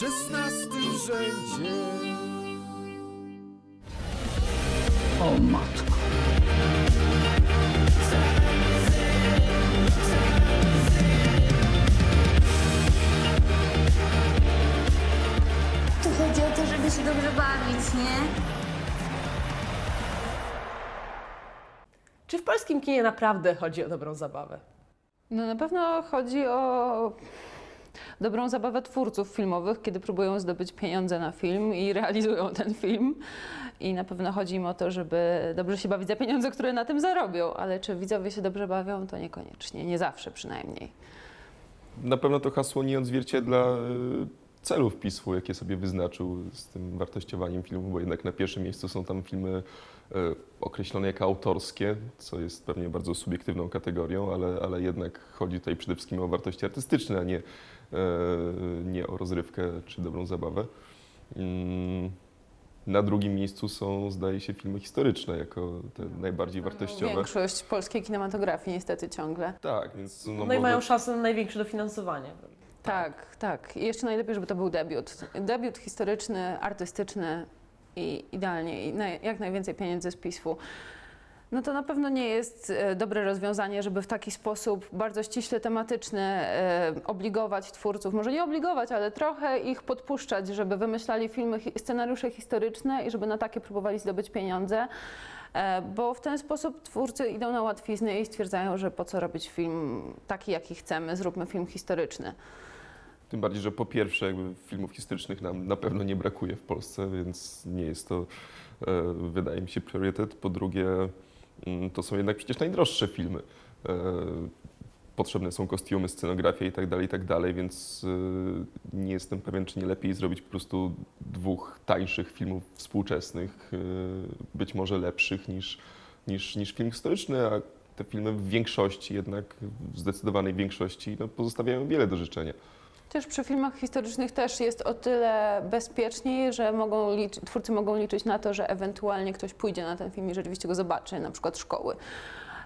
szesnastym rzędzie. O matko. Tu chodzi o to, żeby się dobrze bawić, nie? Czy w polskim kinie naprawdę chodzi o dobrą zabawę? No na pewno chodzi o dobrą zabawę twórców filmowych, kiedy próbują zdobyć pieniądze na film i realizują ten film. I na pewno chodzi im o to, żeby dobrze się bawić za pieniądze, które na tym zarobią, ale czy widzowie się dobrze bawią, to niekoniecznie, nie zawsze przynajmniej. Na pewno to hasło nie odzwierciedla e, celów PiSu, jakie sobie wyznaczył z tym wartościowaniem filmów, bo jednak na pierwszym miejscu są tam filmy określone jako autorskie, co jest pewnie bardzo subiektywną kategorią, ale, ale jednak chodzi tutaj przede wszystkim o wartości artystyczne, a nie, e, nie o rozrywkę czy dobrą zabawę. Mm, Na drugim miejscu są, zdaje się, filmy historyczne jako te najbardziej wartościowe. Większość polskiej kinematografii niestety ciągle. Tak, więc no, No, i można- mają szansę na największe dofinansowanie. Tak, tak. I jeszcze najlepiej, żeby to był debiut. Debiut historyczny, artystyczny i idealnie, i naj, jak najwięcej pieniędzy z PiSu. No to na pewno nie jest e, dobre rozwiązanie, żeby w taki sposób bardzo ściśle tematyczny e, obligować twórców, może nie obligować, ale trochę ich podpuszczać, żeby wymyślali filmy, scenariusze historyczne i żeby na takie próbowali zdobyć pieniądze. E, Bo w ten sposób twórcy idą na łatwiznę i stwierdzają, że po co robić film taki, jaki chcemy, zróbmy film historyczny. Tym bardziej, że po pierwsze jakby filmów historycznych nam na pewno nie brakuje w Polsce, więc nie jest to, e, wydaje mi się, priorytet. Po drugie, mm, to są jednak przecież najdroższe filmy. E, potrzebne są kostiumy, scenografia i tak dalej, i tak dalej, więc e, nie jestem pewien, czy nie lepiej zrobić po prostu dwóch tańszych filmów współczesnych, być może lepszych niż, niż, niż film historyczny, a te filmy w większości jednak, w zdecydowanej większości no, pozostawiają wiele do życzenia. Też przy filmach historycznych też jest o tyle bezpieczniej, że mogą twórcy mogą liczyć na to, że ewentualnie ktoś pójdzie na ten film i rzeczywiście go zobaczy, na przykład szkoły.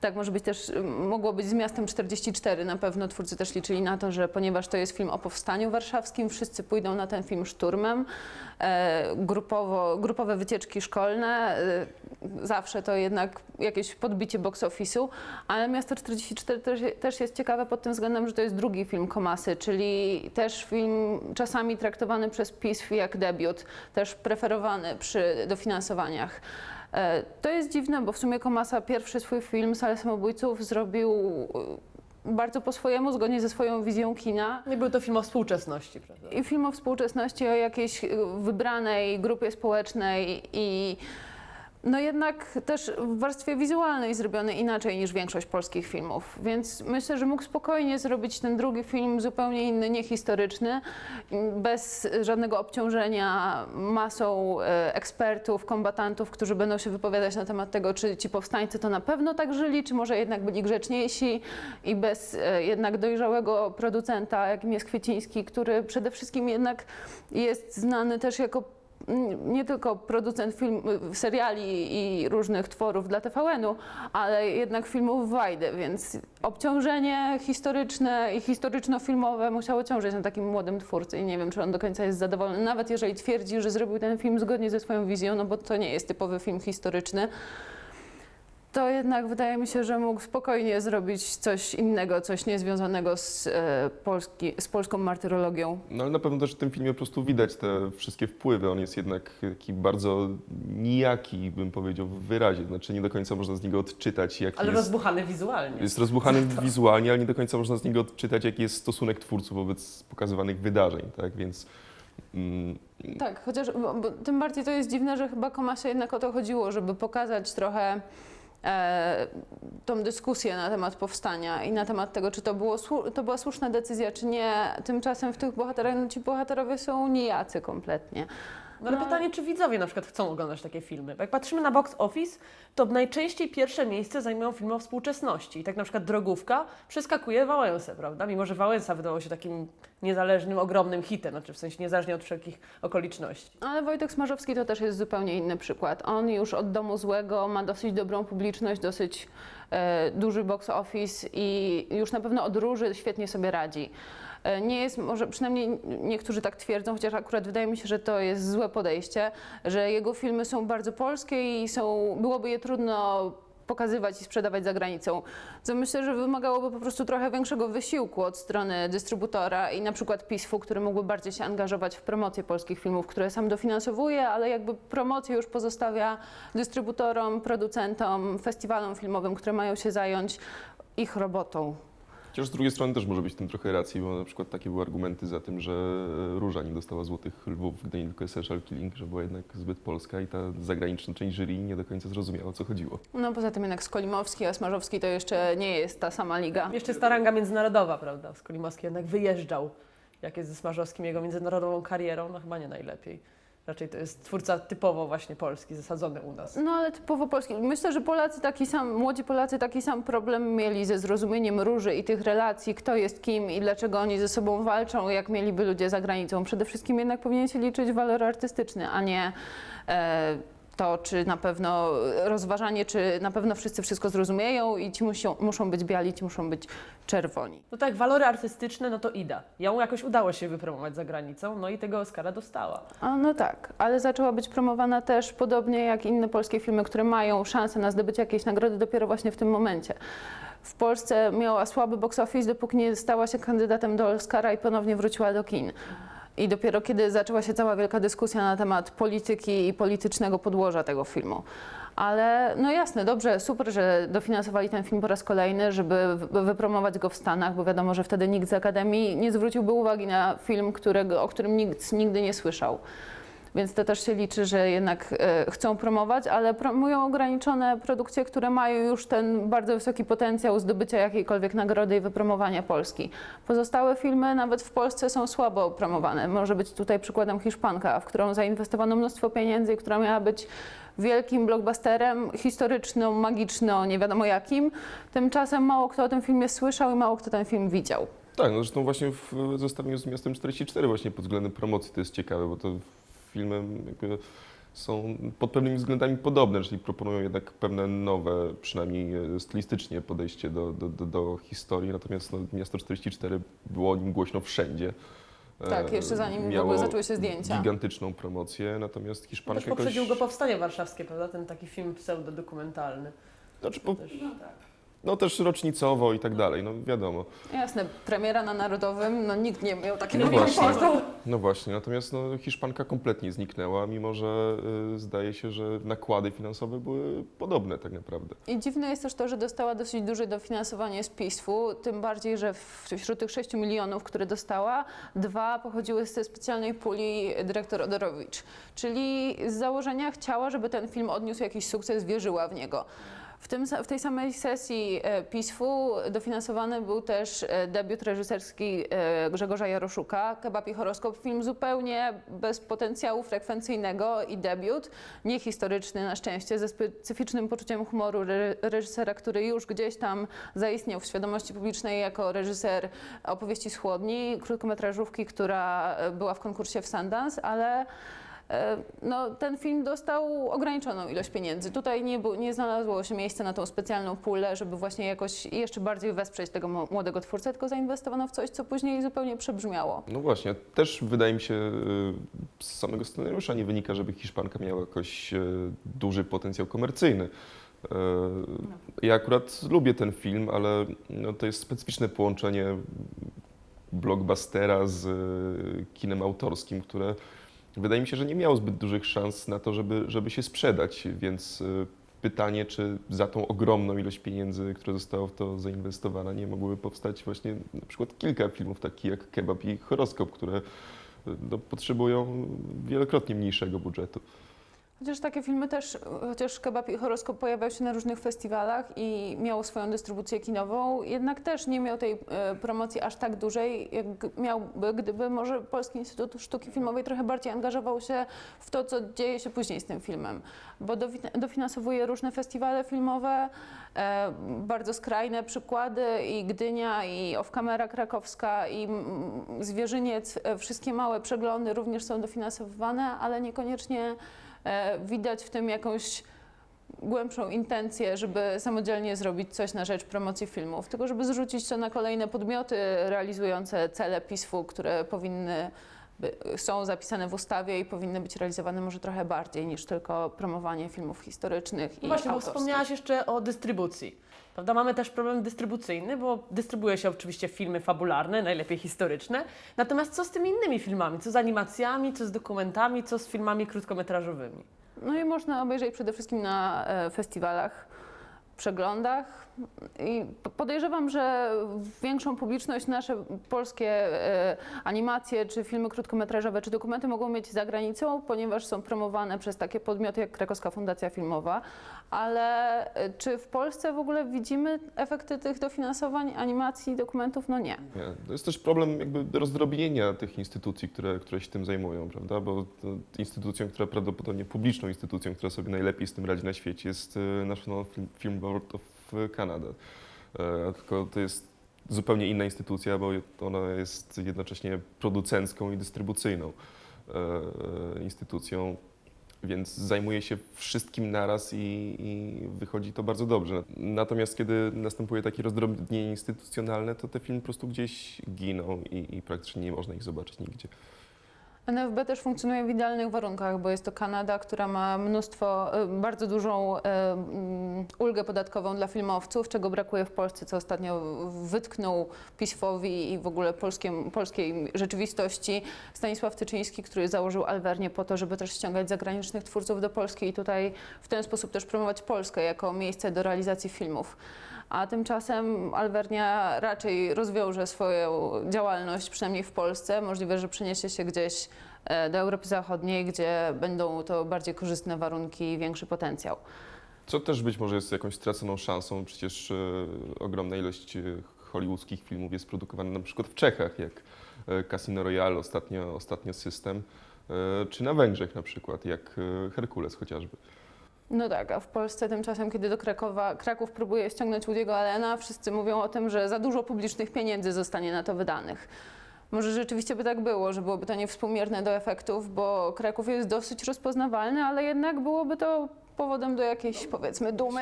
Tak może być też, mogło być z miastem 44. Na pewno twórcy też liczyli na to, że ponieważ to jest film o powstaniu warszawskim, wszyscy pójdą na ten film szturmem. E, grupowo, grupowe wycieczki szkolne, e, zawsze to jednak jakieś podbicie box office'u, ale Miasto 44 też, też jest ciekawe pod tym względem, że to jest drugi film Komasy, czyli też film czasami traktowany przez PiS jak debiut, też preferowany przy dofinansowaniach. E, To jest dziwne, bo w sumie Komasa pierwszy swój film Salę Samobójców zrobił e, bardzo po swojemu, zgodnie ze swoją wizją kina. Nie był to film o współczesności, prawda? I film o współczesności, o jakiejś y, wybranej grupie społecznej i no jednak też w warstwie wizualnej zrobiony inaczej niż większość polskich filmów. Więc myślę, że mógł spokojnie zrobić ten drugi film zupełnie inny, niehistoryczny, bez żadnego obciążenia masą e, ekspertów, kombatantów, którzy będą się wypowiadać na temat tego, czy ci powstańcy to na pewno tak żyli, czy może jednak byli grzeczniejsi i bez e, jednak dojrzałego producenta, jakim jest Kwieciński, który przede wszystkim jednak jest znany też jako nie tylko producent film, seriali i różnych tworów dla TVN-u, ale jednak filmów Wajdy, więc obciążenie historyczne i historyczno-filmowe musiało ciążyć na takim młodym twórcy i nie wiem, czy on do końca jest zadowolony, nawet jeżeli twierdzi, że zrobił ten film zgodnie ze swoją wizją, no bo to nie jest typowy film historyczny. To jednak wydaje mi się, że mógł spokojnie zrobić coś innego, coś niezwiązanego z, e, polski, z polską martyrologią. No ale na pewno też w tym filmie po prostu widać te wszystkie wpływy. On jest jednak taki bardzo nijaki, bym powiedział, w wyrazie. Znaczy nie do końca można z niego odczytać, jaki Ale jest... rozbuchany wizualnie. Jest rozbuchany wizualnie, ale nie do końca można z niego odczytać, jaki jest stosunek twórców wobec pokazywanych wydarzeń, tak? Więc mm, Tak, chociaż bo, bo tym bardziej to jest dziwne, że chyba Komasie jednak o to chodziło, żeby pokazać trochę e, tą dyskusję na temat powstania i na temat tego, czy to, było, to była słuszna decyzja, czy nie. Tymczasem w tych bohaterach, no ci bohaterowie są nijacy kompletnie. No ale No. pytanie, czy widzowie na przykład chcą oglądać takie filmy? Bo jak patrzymy na box office, to najczęściej pierwsze miejsce zajmują filmy o współczesności. I tak na przykład Drogówka przeskakuje Wałęsę, prawda? Mimo, że Wałęsa wydawał się takim niezależnym, ogromnym hitem, znaczy w sensie niezależnie od wszelkich okoliczności. Ale Wojtek Smarzowski to też jest zupełnie inny przykład. On już od Domu Złego ma dosyć dobrą publiczność, dosyć e, duży box office i już na pewno od róży świetnie sobie radzi. E, Nie jest, może przynajmniej niektórzy tak twierdzą, chociaż akurat wydaje mi się, że to jest złe podejście, że jego filmy są bardzo polskie i są, byłoby je trudno pokazywać i sprzedawać za granicą. Co myślę, że wymagałoby po prostu trochę większego wysiłku od strony dystrybutora i na przykład PISF-u, który mógłby bardziej się angażować w promocję polskich filmów, które sam dofinansowuje, ale jakby promocję już pozostawia dystrybutorom, producentom, festiwalom filmowym, które mają się zająć ich robotą. Chociaż z drugiej strony też może być w tym trochę racji, bo na przykład takie były argumenty za tym, że Róża nie dostała Złotych Lwów, gdy nie tylko Essential Killing, że była jednak zbyt polska i ta zagraniczna część jury nie do końca zrozumiała, o co chodziło. No poza tym jednak Skolimowski, a Smarzowski to jeszcze nie jest ta sama liga. Jeszcze jest ta ranga międzynarodowa, prawda? Skolimowski jednak wyjeżdżał, jak jest ze Smarzowskim, jego międzynarodową karierą, no chyba nie najlepiej. Raczej to jest twórca typowo właśnie polski, zasadzony u nas. No ale typowo polski. Myślę, że Polacy taki sam, młodzi Polacy taki sam problem mieli ze zrozumieniem róży i tych relacji, kto jest kim i dlaczego oni ze sobą walczą, jak mieliby ludzie za granicą. Przede wszystkim jednak powinien się liczyć walor artystyczny, a nie e, to, czy na pewno rozważanie, czy na pewno wszyscy wszystko zrozumieją i ci muszą, muszą być biali, ci muszą być czerwoni. No tak, walory artystyczne, no to Ida. Ją jakoś udało się wypromować za granicą, no i tego Oscara dostała. A, no tak, ale zaczęła być promowana też podobnie jak inne polskie filmy, które mają szansę na zdobycie jakiejś nagrody dopiero właśnie w tym momencie. W Polsce miała słaby box office, dopóki nie stała się kandydatem do Oscara i ponownie wróciła do kin. I dopiero kiedy zaczęła się cała wielka dyskusja na temat polityki i politycznego podłoża tego filmu. Ale no jasne, dobrze, super, że dofinansowali ten film po raz kolejny, żeby wy- wypromować go w Stanach, bo wiadomo, że wtedy nikt z Akademii nie zwróciłby uwagi na film, którego, o którym nikt nigdy nie słyszał. Więc to też się liczy, że jednak e, chcą promować, ale promują ograniczone produkcje, które mają już ten bardzo wysoki potencjał zdobycia jakiejkolwiek nagrody i wypromowania Polski. Pozostałe filmy nawet w Polsce są słabo promowane. Może być tutaj przykładem Hiszpanka, w którą zainwestowano mnóstwo pieniędzy i która miała być wielkim blockbusterem, historyczną, magiczną, nie wiadomo jakim. Tymczasem mało kto o tym filmie słyszał i mało kto ten film widział. Tak, no zresztą właśnie w zestawieniu z Miastem 44 właśnie pod względem promocji to jest ciekawe, bo to filmy jakby są pod pewnymi względami podobne, czyli proponują jednak pewne nowe, przynajmniej e, stylistycznie podejście do, do, do, do historii, natomiast no, Miasto 44 było o nim głośno wszędzie. Tak, jeszcze zanim w ogóle zaczęły się zdjęcia. gigantyczną promocję, natomiast Też Hiszpanka jakoś... poprzedził go Powstanie Warszawskie, prawda? Ten taki film pseudodokumentalny. Znaczy, po, Też, no też rocznicowo i tak dalej, no wiadomo. Jasne, premiera na Narodowym, no nikt nie miał takiego No właśnie. komfortu. No właśnie, natomiast no, Hiszpanka kompletnie zniknęła, mimo że y, zdaje się, że nakłady finansowe były podobne tak naprawdę. I dziwne jest też to, że dostała dosyć duże dofinansowanie z PISF-u, tym bardziej, że w- wśród tych 6 milionów, które dostała, dwa pochodziły z tej specjalnej puli dyrektor Odorowicz. Czyli z założenia chciała, żeby ten film odniósł jakiś sukces, wierzyła w niego. W, tym, w tej samej sesji e, PISF-u dofinansowany był też e, debiut reżyserski e, Grzegorza Jaroszuka, Kebab i horoskop, film zupełnie bez potencjału frekwencyjnego i debiut, niehistoryczny na szczęście, ze specyficznym poczuciem humoru re- reżysera, który już gdzieś tam zaistniał w świadomości publicznej jako reżyser opowieści z chłodni, krótkometrażówki, która była w konkursie w Sundance, ale No, ten film dostał ograniczoną ilość pieniędzy. Tutaj nie, nie znalazło się miejsca na tą specjalną pulę, żeby właśnie jakoś jeszcze bardziej wesprzeć tego młodego twórcę, tylko zainwestowano w coś, co później zupełnie przebrzmiało. No właśnie, też wydaje mi się y, z samego scenariusza nie wynika, żeby Hiszpanka miała jakoś y, duży potencjał komercyjny. Y, Ja akurat lubię ten film, ale no, to jest specyficzne połączenie blockbustera z kinem autorskim, które wydaje mi się, że nie miało zbyt dużych szans na to, żeby, żeby się sprzedać, więc y, pytanie, czy za tą ogromną ilość pieniędzy, która została w to zainwestowana, nie mogłyby powstać właśnie na przykład kilka filmów, takich jak Kebab i Horoskop, które y, no, potrzebują wielokrotnie mniejszego budżetu. Chociaż takie filmy też, chociaż Kebab i Horoskop pojawiał się na różnych festiwalach i miał swoją dystrybucję kinową, jednak też nie miał tej e, promocji aż tak dużej, jak miałby, gdyby może Polski Instytut Sztuki Filmowej trochę bardziej angażował się w to, co dzieje się później z tym filmem. Bo dofi- dofinansowuje różne festiwale filmowe, e, bardzo skrajne przykłady i Gdynia, i Off-Camera krakowska, i Zwierzyniec, e, wszystkie małe przeglądy również są dofinansowywane, ale niekoniecznie widać w tym jakąś głębszą intencję, żeby samodzielnie zrobić coś na rzecz promocji filmów, tylko żeby zrzucić to na kolejne podmioty realizujące cele PISF-u, które powinny by, są zapisane w ustawie i powinny być realizowane może trochę bardziej niż tylko promowanie filmów historycznych i No właśnie, bo autorskich. wspomniałaś jeszcze o dystrybucji. Prawda? Mamy też problem dystrybucyjny, bo dystrybuuje się oczywiście filmy fabularne, najlepiej historyczne. Natomiast co z tymi innymi filmami? Co z animacjami, co z dokumentami, co z filmami krótkometrażowymi? No i można obejrzeć przede wszystkim na e, festiwalach, przeglądach. I podejrzewam, że większą publiczność nasze polskie e, animacje, czy filmy krótkometrażowe, czy dokumenty mogą mieć za granicą, ponieważ są promowane przez takie podmioty jak Krakowska Fundacja Filmowa. Ale e, czy w Polsce w ogóle widzimy efekty tych dofinansowań animacji, dokumentów? No nie. Nie. To jest też problem jakby rozdrobnienia tych instytucji, które, które się tym zajmują, prawda? Bo instytucją, która prawdopodobnie publiczną instytucją, która sobie najlepiej z tym radzi na świecie jest e, National Film, Film Board of Canada. E, Tylko to jest zupełnie inna instytucja, bo ona jest jednocześnie producencką i dystrybucyjną e, e, instytucją, więc zajmuje się wszystkim naraz i, i wychodzi to bardzo dobrze. Natomiast kiedy następuje takie rozdrobnienie instytucjonalne, to te filmy po prostu gdzieś giną i, i praktycznie nie można ich zobaczyć nigdzie. NFB też funkcjonuje w idealnych warunkach, bo jest to Kanada, która ma mnóstwo, e, bardzo dużą e, mm, ulgę podatkową dla filmowców, czego brakuje w Polsce, co ostatnio wytknął PiSFowi i w ogóle polskiem, polskiej rzeczywistości Stanisław Tyczyński, który założył Alwernię po to, żeby też ściągać zagranicznych twórców do Polski i tutaj w ten sposób też promować Polskę jako miejsce do realizacji filmów. A tymczasem Alwernia raczej rozwiąże swoją działalność, przynajmniej w Polsce. Możliwe, że przeniesie się gdzieś e, do Europy Zachodniej, gdzie będą to bardziej korzystne warunki i większy potencjał. Co też być może jest jakąś straconą szansą, przecież e, ogromna ilość e, hollywoodzkich filmów jest produkowana na przykład w Czechach, jak Casino Royale, ostatnio, ostatnio System, czy na Węgrzech na przykład, jak Herkules chociażby. No tak, a w Polsce tymczasem, kiedy do Krakowa, Kraków próbuje ściągnąć Woody'ego Allena, wszyscy mówią o tym, że za dużo publicznych pieniędzy zostanie na to wydanych. Może rzeczywiście by tak było, że byłoby to niewspółmierne do efektów, bo Kraków jest dosyć rozpoznawalny, ale jednak byłoby to powodem do jakiejś, powiedzmy, dumy.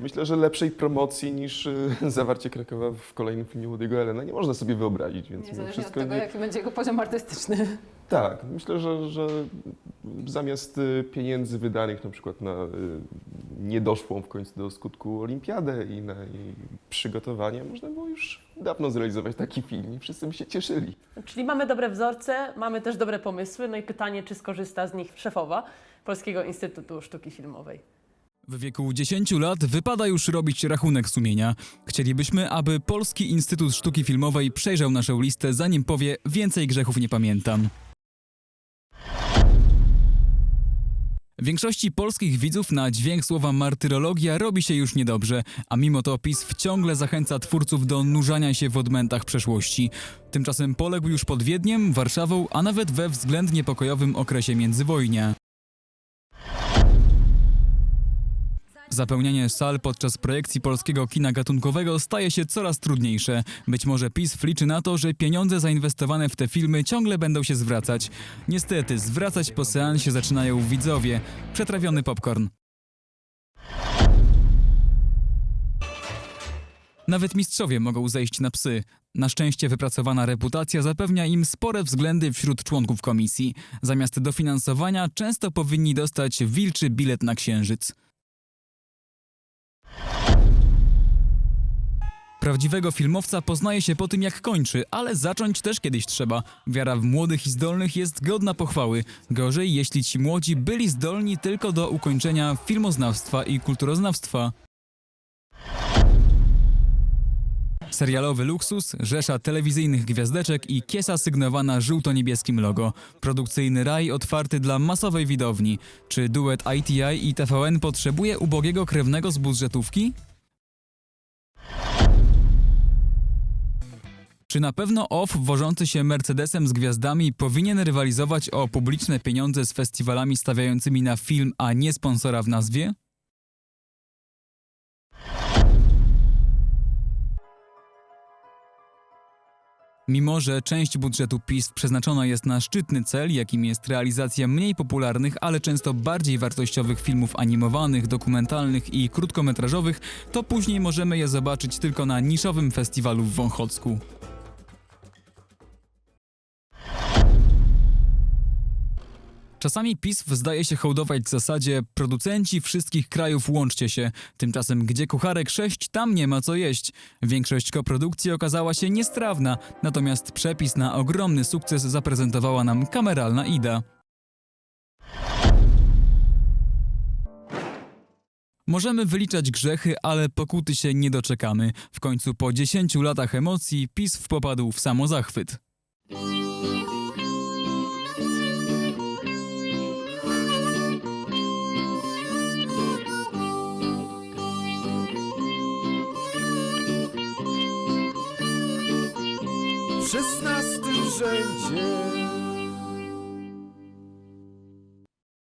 Myślę, że lepszej promocji niż e, zawarcie Krakowa w kolejnym filmie Woody'ego Allena nie można sobie wyobrazić, więc Niezależnie od tego, nie, jaki będzie jego poziom artystyczny. Tak, myślę, że, że zamiast y, pieniędzy wydanych na przykład na y, niedoszłą w końcu do skutku olimpiadę i na jej przygotowanie, można było już dawno zrealizować taki film i wszyscy by się cieszyli. Czyli mamy dobre wzorce, mamy też dobre pomysły, no i pytanie, czy skorzysta z nich szefowa Polskiego Instytutu Sztuki Filmowej. W wieku 10 lat wypada już robić rachunek sumienia. Chcielibyśmy, aby Polski Instytut Sztuki Filmowej przejrzał naszą listę, zanim powie więcej grzechów nie pamiętam. Większości polskich widzów na dźwięk słowa martyrologia robi się już niedobrze, a mimo to PiS wciągle zachęca twórców do nurzania się w odmętach przeszłości. Tymczasem poległ już pod Wiedniem, Warszawą, a nawet we względnie pokojowym okresie międzywojnia. Zapełnianie sal podczas projekcji polskiego kina gatunkowego staje się coraz trudniejsze. Być może PiS liczy na to, że pieniądze zainwestowane w te filmy ciągle będą się zwracać. Niestety, zwracać po seansie zaczynają widzowie. Przetrawiony popcorn. Nawet mistrzowie mogą zejść na psy. Na szczęście wypracowana reputacja zapewnia im spore względy wśród członków komisji. Zamiast dofinansowania często powinni dostać wilczy bilet na księżyc. Prawdziwego filmowca poznaje się po tym, jak kończy, ale zacząć też kiedyś trzeba. Wiara w młodych i zdolnych jest godna pochwały. Gorzej, jeśli ci młodzi byli zdolni tylko do ukończenia filmoznawstwa i kulturoznawstwa. Serialowy luksus, rzesza telewizyjnych gwiazdeczek i kiesa sygnowana żółto-niebieskim logo. Produkcyjny raj otwarty dla masowej widowni. Czy duet ITI i TVN potrzebuje ubogiego krewnego z budżetówki? Czy na pewno OFF wożący się Mercedesem z gwiazdami powinien rywalizować o publiczne pieniądze z festiwalami stawiającymi na film, a nie sponsora w nazwie? Mimo, że część budżetu PiS przeznaczona jest na szczytny cel, jakim jest realizacja mniej popularnych, ale często bardziej wartościowych filmów animowanych, dokumentalnych i krótkometrażowych, to później możemy je zobaczyć tylko na niszowym festiwalu w Wąchocku. Czasami PiS zdaje się hołdować w zasadzie producenci wszystkich krajów łączcie się. Tymczasem gdzie kucharek 6, tam nie ma co jeść. Większość koprodukcji okazała się niestrawna, natomiast przepis na ogromny sukces zaprezentowała nam kameralna Ida. Możemy wyliczać grzechy, ale pokuty się nie doczekamy. W końcu po 10 latach emocji PiS popadł w samozachwyt. 瞬间。